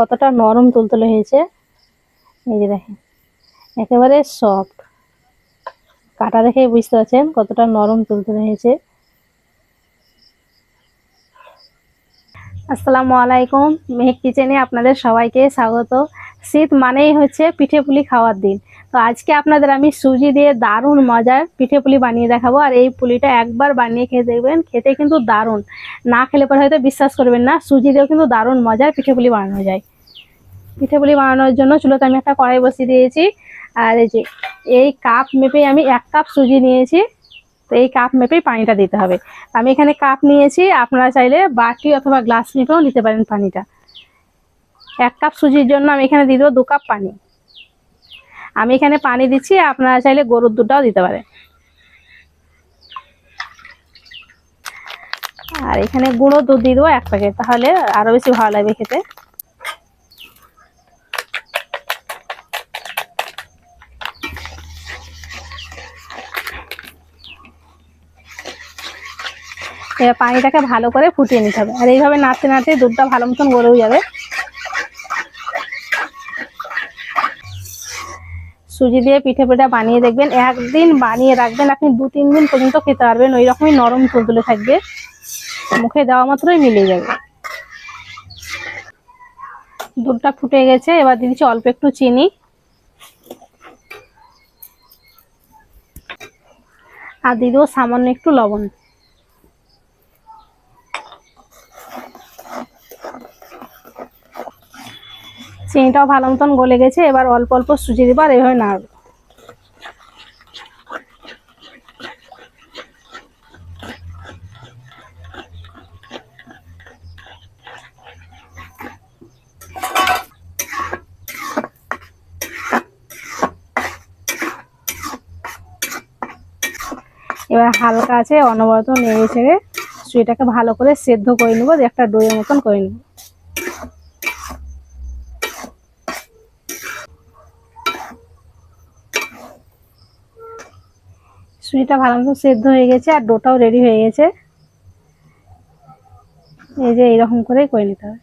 কতটা নরম তুলতুলে হয়েছে। এই যে দেখেন, একেবারে সফট কাটা দেখেই বুঝতে পারছেন কতটা নরম তুলতুলে হয়েছে। আসসালামু আলাইকুম, মেহেক কিচেনে আপনাদের সবাইকে স্বাগত। শীত মানেই হচ্ছে পিঠে পুলি খাওয়ার দিন। তো আজকে আপনাদের আমি সুজি দিয়ে দারুণ মজার পিঠে পুলি বানিয়ে দেখাবো, আর এই পুলিটা একবার বানিয়ে খেয়ে দেখবেন, খেতে কিন্তু দারুণ। না খেলে পরে হয়তো বিশ্বাস করবেন না, সুজি দিয়েও কিন্তু দারুণ মজার পিঠে পুলি বানানো যায়। পিঠে পুলি বানানোর জন্য চুলোতে আমি একটা কড়াই বসিয়ে দিয়েছি। আর এই যে, এই কাপ মেপেই আমি এক কাপ সুজি নিয়েছি। তো এই কাপ মেপেই পানিটা দিতে হবে। আমি এখানে কাপ নিয়েছি। আপনারা চাইলে বাটি অথবা গ্লাস মেপেও নিতে পারেন পানিটা। এক কাপ সুজির জন্য আমি এখানে দিয়ে দেবো দু কাপ পানি। আমি এখানে পানি দিচ্ছি। আপনারা চাইলে গরুর দুধটাও দিতে পারেন। আর এখানে গুঁড়ো দুধ দিয়ে দেবো এক প্যাকেট। তাহলে আরও বেশি ভালো লাগবে খেতে। এবার পানিটাকে ভালো করে ফুটিয়ে নিতে হবে। আর এইভাবে নাড়তে নাড়তে দুধটা ভালো মতন গলেও যাবে। সুজি দিয়ে পিঠে পিঠা বানিয়ে দেখবেন। একদিন বানিয়ে রাখবেন, আপনি দু, তিন দিন পর্যন্ত খেতে পারবেন। ওই রকমই নরম তুলতুলে থাকবে। মুখে দেওয়া মাত্রই মিলে যাবে। দুধটা ফুটে গেছে, এবার দিয়ে দিচ্ছি অল্প একটু চিনি। আর দিয়ে দেবো সামান্য একটু লবণ। চিনিটাও ভালো মতন গলে গেছে, এবার অল্প অল্প সুজি দিব আর এভাবে নাড়ব। এবার হালকা আছে, অনবরত নেড়ে ছেড়ে সুজিটাকে ভালো করে সেদ্ধ করে নেব একটা দইয়ের মতন করে নেব। সুজিটা ভালো মতো সেদ্ধ হয়ে গেছে আর ডোটাও রেডি হয়ে গেছে। এই যে এইরকম করেই করে নিতে হবে।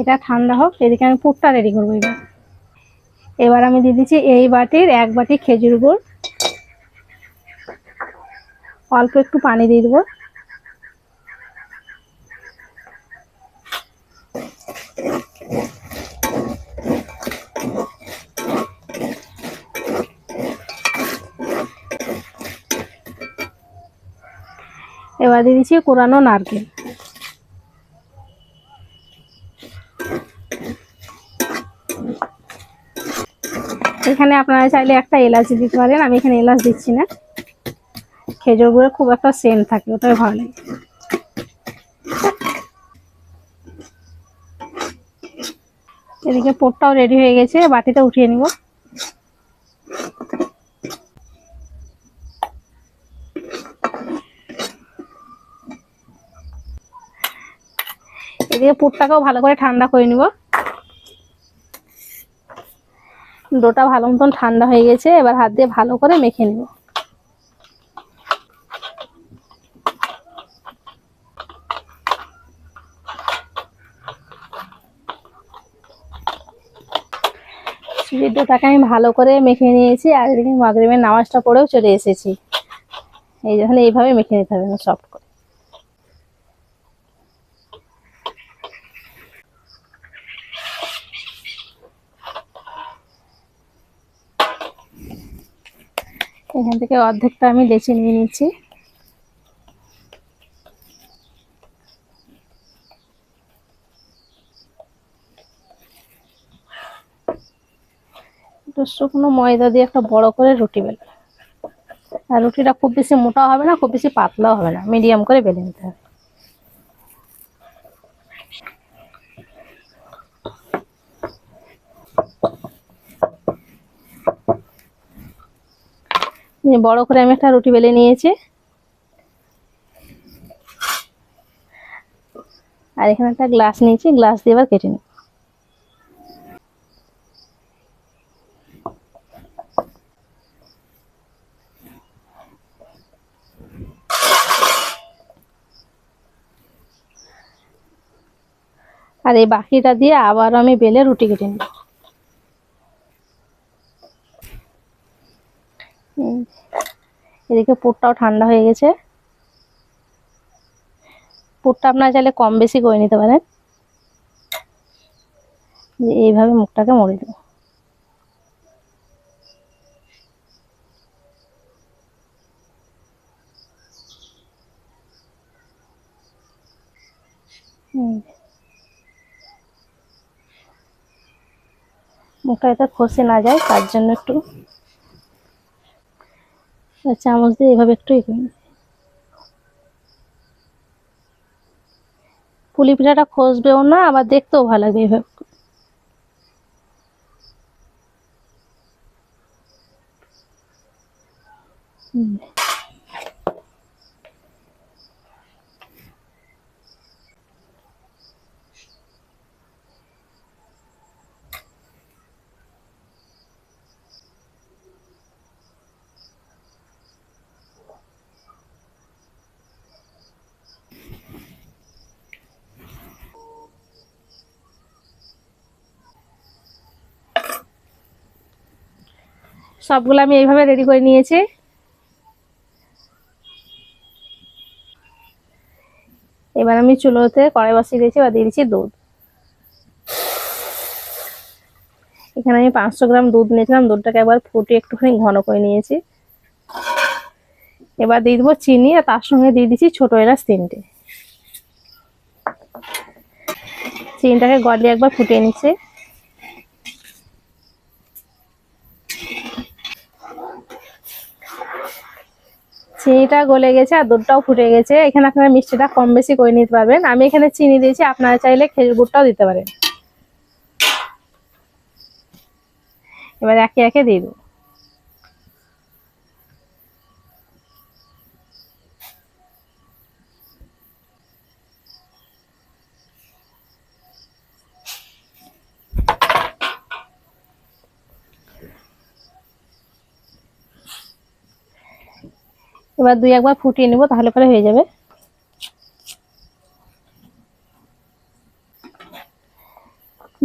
এটা ঠান্ডা হোক, এদিকে আমি পুরটা রেডি করব এবার। এবার আমি দিয়ে দিচ্ছি এই বাটির এক বাটি খেজুর গুড়। অল্প একটু পানি দিয়ে দেবো। এবার দিয়ে দিচ্ছি কোরানো নারকেল। এখানে আপনারা চাইলে একটা এলাচ দিতে পারেন, আমি এখানে এলাচ দিচ্ছি না। খেজুর গুঁড়ে খুব একটা সেন্ট থাকে, ওটাই ভালো লাগে। এদিকে পোটটাও রেডি হয়ে গেছে বাটিতে উঠিয়ে নিব। এদিকে পুরটাকেও ভালো করে ঠান্ডা করে নিব। ডোটা ভালো মতন ঠান্ডা হয়ে গেছে, এবার হাত দিয়ে ভালো করে মেখে নিব। আমি ভালো করে মেখে নিয়েছি, আর এদিকে মাগরিবের নামাজটা পড়েও চলে এসেছি। এই যখন এইভাবে মেখে নিতে হবে, সফট করে। এখান থেকে অর্ধেকটা আমি বেছে নিয়ে নিচ্ছি। শুকনো ময়দা দিয়ে একটা বড় করে রুটি বেলে। আর রুটিটা খুব বেশি মোটা হবে না, খুব বেশি পাতলাও হবে না, মিডিয়াম করে বেলে নিতে হবে। বড় করে আমি একটা রুটি বেলে নিয়েছি। আর এখানে একটা গ্লাস নিয়েছি, গ্লাস দিয়ে আবার কেটে নি আর এই বাকিটা দিয়ে আবার আমি বেলে রুটি কেটে নিই। এদিকে পুরটাও ঠান্ডা হয়ে গেছে। পুরটা আপনারা চাইলে কম বেশি করে নিতে পারেন। এইভাবে মুখটাকে মরে দেবো। মুখটা যাতে খসে না যায়, তার জন্য একটু চামচ দিয়ে এভাবে একটু করে পুলি পিঠাটা খসবেও না, আবার দেখতেও ভালো লাগবে এভাবে হুম। সবগুলো আমি এইভাবে রেডি করে নিয়েছি। এবার আমি চুলোতে কড়াই বসিয়ে দিয়েছি বা দিয়ে দিচ্ছি দুধ। এখানে আমি পাঁচশো গ্রাম দুধ নিয়েছিলাম, দুধটাকে একবার ফুটিয়ে একটুখানি ঘন করে নিয়েছি। এবার দিয়ে দেবো চিনি আর তার সঙ্গে দিয়ে দিচ্ছি ছোট এলাচ তিনটে। চিনিটাকে গলিয়ে একবার ফুটিয়ে নিচ্ছি। চিনিটা গলে গেছে আর দুধটাও ফুটে গেছে। এখানে আপনারা মিষ্টিটা কম বেশি করে নিতে পারবেন। আমি এখানে চিনি দিয়েছি, আপনারা চাইলে খেজুর গুড়টাও দিতে পারেন। এবার একে একে দিয়ে দেবো। এবার দুই একবার ফুটিয়ে নেব, তাহলে পরে হয়ে যাবে।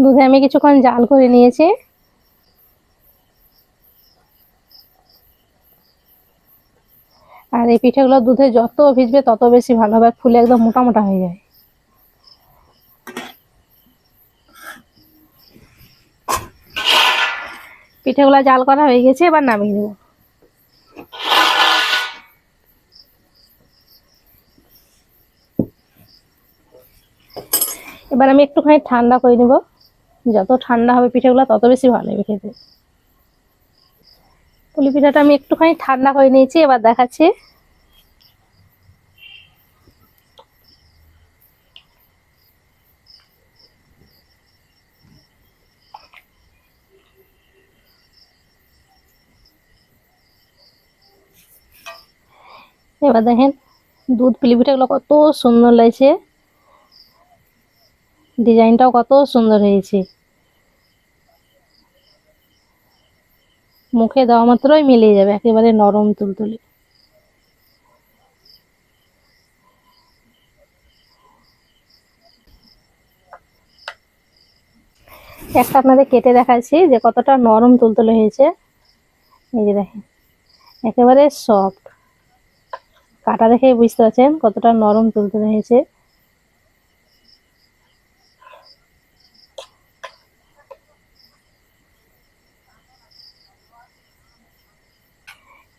দুধে আমি কিছুক্ষণ জাল করে নিয়েছি। আর এই পিঠেগুলো দুধে যত ভিজবে, তত বেশি ভালো হবে, ফুলে একদম মোটা মোটা হয়ে যায়। পিঠেগুলো জাল করা হয়ে গেছে, এবার নামিয়ে নেব। এবার আমি একটুখানি ঠান্ডা করে নেব। যত ঠান্ডা হবে পিঠেগুলো, তত বেশি ভালো হবে খেতে। পুলি পিঠাটা আমি একটুখানি ঠান্ডা করে নিয়েছি, এবার দেখাচ্ছি। এবার দেখেন দুধ, পুলি পিঠাগুলো কত সুন্দর লাগছে। ডিজাইনটাও কত সুন্দর হয়েছে। মুখে দেওয়া মাত্রই মিলিয়ে যাবে, একেবারে নরম তুলতুলে। একটা আপনাদের কেটে দেখাচ্ছি যে কতটা নরম তুলতুলে হয়েছে। এই যে দেখেন, একেবারে সফট কাটা দেখে বুঝতে পারছেন কতটা নরম তুলতুলে হয়েছে।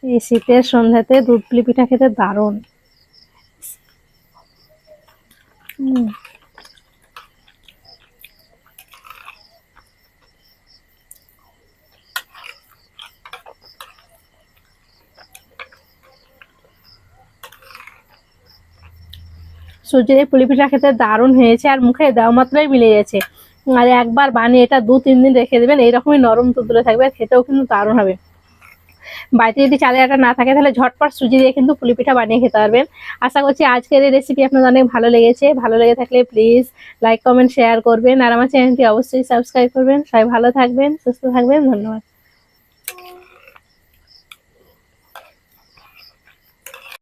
এই শীতের সন্ধ্যাতে দুধ পুলি পিঠা খেতে দারুণ। সুজির এই পুলি পিঠা খেতে দারুণ হয়েছে আর মুখে দেওয়া মাত্রই মিলে গেছে। আর একবার বানিয়ে এটা দু তিন দিন রেখে দেবেন, এইরকমই নরম তুলতুলে থাকবে খেতেও কিন্তু দারুণ হবে। বাড়িতে যদি চালের আটা না থাকে, তাহলে ঝটপট সুজি দিয়ে কিন্তু পুলি পিঠা বানিয়ে খেতে পারবেন। আশা করছি আজকের এই রেসিপি আপনাদের অনেক ভালো লেগেছে। ভালো লেগে থাকলে প্লিজ লাইক কমেন্ট শেয়ার করবেন। আর আমার চ্যানেলটি অবশ্যই সাবস্ক্রাইব করবেন। সবাই ভালো থাকবেন, সুস্থ থাকবেন। ধন্যবাদ।